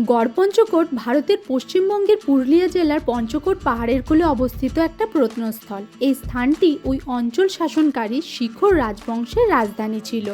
গড়পঞ্চকোট ভারতের পশ্চিমবঙ্গের পুরুলিয়া জেলার পঞ্চকোট পাহাড়ের কোলে অবস্থিত একটা প্রত্নস্থল। এই স্থানটি ওই অঞ্চল শাসনকারী শিখর রাজবংশের রাজধানী ছিল।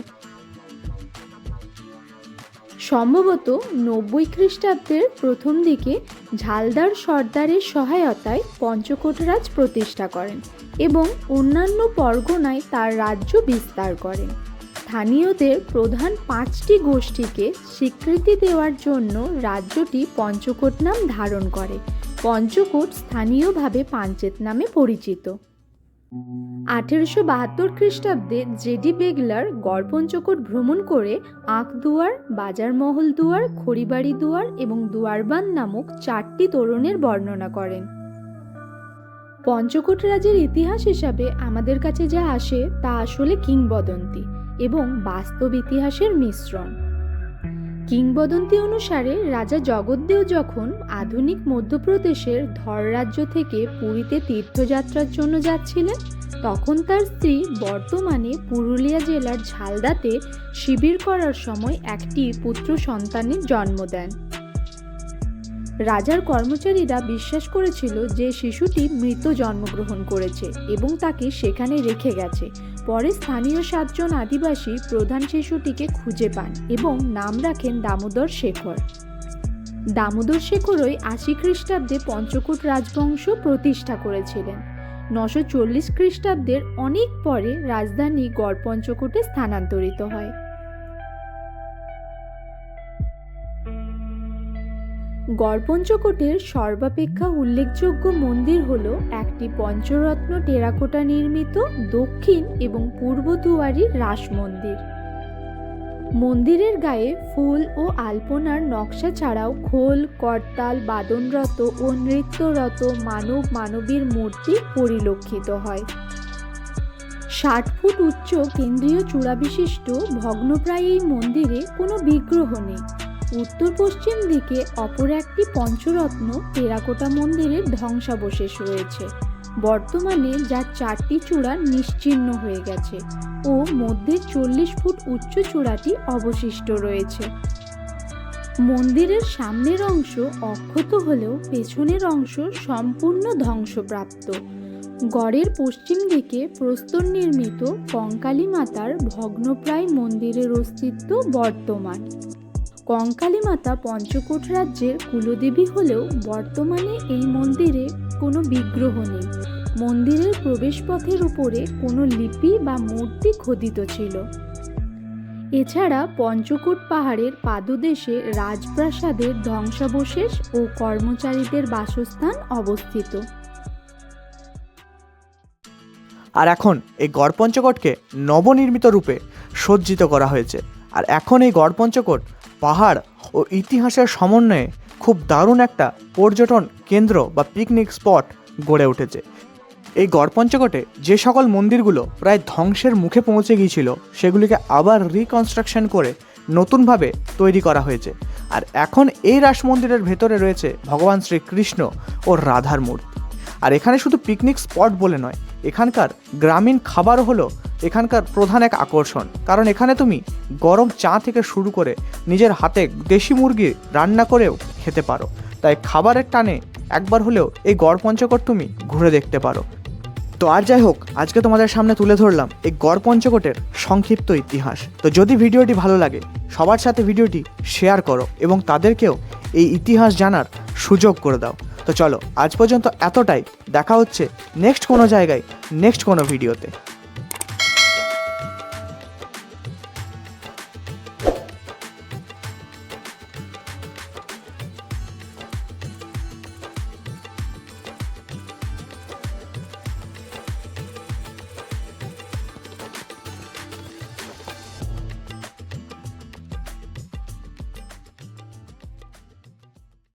সম্ভবত নব্বই খ্রিস্টাব্দের প্রথম দিকে ঝালদার সর্দারের সহায়তায় পঞ্চকোট রাজ প্রতিষ্ঠা করেন এবং অন্যান্য পরগনায় তার রাজ্য বিস্তার করেন। স্থানীয়দের প্রধান পাঁচটি গোষ্ঠীকে স্বীকৃতি দেওয়ার জন্য রাজ্যটি পঞ্চকোট নাম ধারণ করে। পঞ্চকোট স্থানীয়ভাবে পাঞ্চেত নামে পরিচিত। আঠেরোশো বাহাত্তর খ্রিস্টাব্দে জেডি বেগলার গড়পঞ্চকোট ভ্রমণ করে আঁকদুয়ার, বাজারমহল দুয়ার, খড়িবাড়ি দুয়ার এবং দুয়ারবান নামক চারটি তোরণের বর্ণনা করেন। পঞ্চকোট রাজের ইতিহাস হিসাবে আমাদের কাছে যা আসে তা আসলে কিংবদন্তি। এবং বাস্তব ইতিহাসের মিশ্রণ। কিংবদন্তি অনুসারে রাজা জগদ্দেও যখন আধুনিক মধ্যপ্রদেশের ধর রাজ্য থেকে পুরীতে তীর্থযাত্রার জন্য যাচ্ছিলেন, তখন তার স্ত্রী বর্তমানে পুরুলিয়া জেলার ঝালদাতে শিবির করার সময় একটি পুত্র সন্তানের জন্ম দেন। রাজার কর্মচারীরা বিশ্বাস করেছিল যে শিশুটি মৃত জন্মগ্রহণ করেছে এবং তাকে সেখানে রেখে গেছে। পরে স্থানীয় সাতজন আদিবাসী প্রধান শিশুটিকে খুঁজে পান এবং নাম রাখেন দামোদর শেখর। দামোদর শেখরই আশি খ্রিস্টাব্দে পঞ্চকোট রাজবংশ প্রতিষ্ঠা করেছিলেন। নশো চল্লিশ খ্রিস্টাব্দের অনেক পরে রাজধানী গড় পঞ্চকোটে স্থানান্তরিত হয়। গড়পঞ্চকোটের সর্বাপেক্ষা উল্লেখযোগ্য মন্দির হল একটি পঞ্চরত্ন টেরাকোটা নির্মিত দক্ষিণ এবং পূর্ব দুয়ারি রাস মন্দির। মন্দিরের গায়ে ফুল ও আলপনার নকশা ছাড়াও খোল, করতাল, বাদনরত ও নৃত্যরত মানব মানবীর মূর্তি পরিলক্ষিত হয়। ষাট ফুট উচ্চ কেন্দ্রীয় চূড়াবিশিষ্ট ভগ্নপ্রায় এই মন্দিরে কোনো বিগ্রহ নেই। উত্তর পশ্চিম দিকে অপর একটি পঞ্চরত্ন টেরাকোটা মন্দিরের ধ্বংসাবশেষ রয়েছে। বর্তমানে যার চারটি চূড়া নিশ্চিহ্ন হয়ে গেছে ও মধ্যে চল্লিশ ফুট উচ্চ চূড়াটি অবশিষ্ট রয়েছে। মন্দিরের সামনের অংশ অক্ষত হলেও পেছনের অংশ সম্পূর্ণ ধ্বংসপ্রাপ্ত। গড়ের পশ্চিম দিকে প্রস্তর নির্মিত কঙ্কালী মাতার ভগ্নপ্রায় মন্দিরের অস্তিত্ব বর্তমান। কঙ্কালী মাতা পঞ্চকোট রাজ্যের কুলদেবী হলেও বর্তমানে এই মন্দিরে কোনো বিগ্রহ নেই। মন্দিরের প্রবেশপথের উপরে কোনো লিপি বা মূর্তি খোদিত ছিল। এছাড়া পঞ্চকোট পাহাড়ের পাদদেশে রাজপ্রাসাদের ধ্বংসাবশেষ ও কর্মচারীদের বাসস্থান অবস্থিত। আর এখন এই গড় গড়পঞ্চকোটকে নবনির্মিত রূপে সজ্জিত করা হয়েছে। আর এখন এই গড় গড়পঞ্চকোট পাহাড় ও ইতিহাসের সমন্বয়ে খুব দারুণ একটা পর্যটন কেন্দ্র বা পিকনিক স্পট গড়ে উঠেছে। এই গড়পঞ্চকোটে যে সকল মন্দিরগুলো প্রায় ধ্বংসের মুখে পৌঁছে গিয়েছিল, সেগুলিকে আবার রিকনস্ট্রাকশন করে নতুনভাবে তৈরি করা হয়েছে। আর এখন এই রাস মন্দিরের ভেতরে রয়েছে ভগবান শ্রীকৃষ্ণ ও রাধার মূর্তি। আর এখানে শুধু পিকনিক স্পট বলে নয়, এখানকার গ্রামীণ খাবার হলো এখানকার প্রধান এক আকর্ষণ। কারণ এখানে তুমি গরম চা থেকে শুরু করে নিজের হাতে দেশি মুরগি রান্না করেও খেতে পারো। তাই খাবারের টানে একবার হলেও এই গড় পঞ্চকোট তুমি ঘুরে দেখতে পারো। তো আর যাই হোক, আজকে তোমাদের সামনে তুলে ধরলাম এই গড় পঞ্চকোটের সংক্ষিপ্ত ইতিহাস। তো যদি ভিডিওটি ভালো লাগে, সবার সাথে ভিডিওটি শেয়ার করো এবং তাদেরকেও এই ইতিহাস জানার সুযোগ করে দাও। তো চলো, আজ পর্যন্ত এতটাই। দেখা হচ্ছে নেক্সট কোনো জায়গায় নেক্সট কোনো ভিডিওতে।